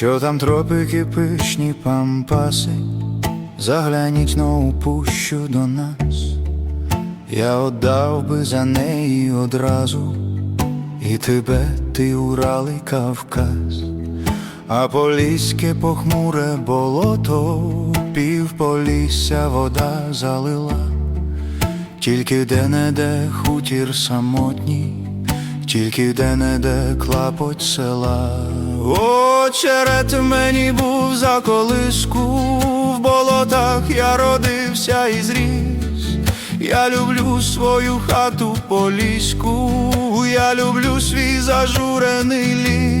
Що там тропики пишні пампаси, загляніть нову пущу до нас, я отдав би за неї одразу, і тебе ти уралий Кавказ, а поліське похмуре болото, пів полісся вода залила тільки де-не-де хутір самотній. Тільки де-не-де клапоть села. Очерет мені був за колиску, в болотах я родився і зріс. Я люблю свою хату поліську, я люблю свій зажурений ліс.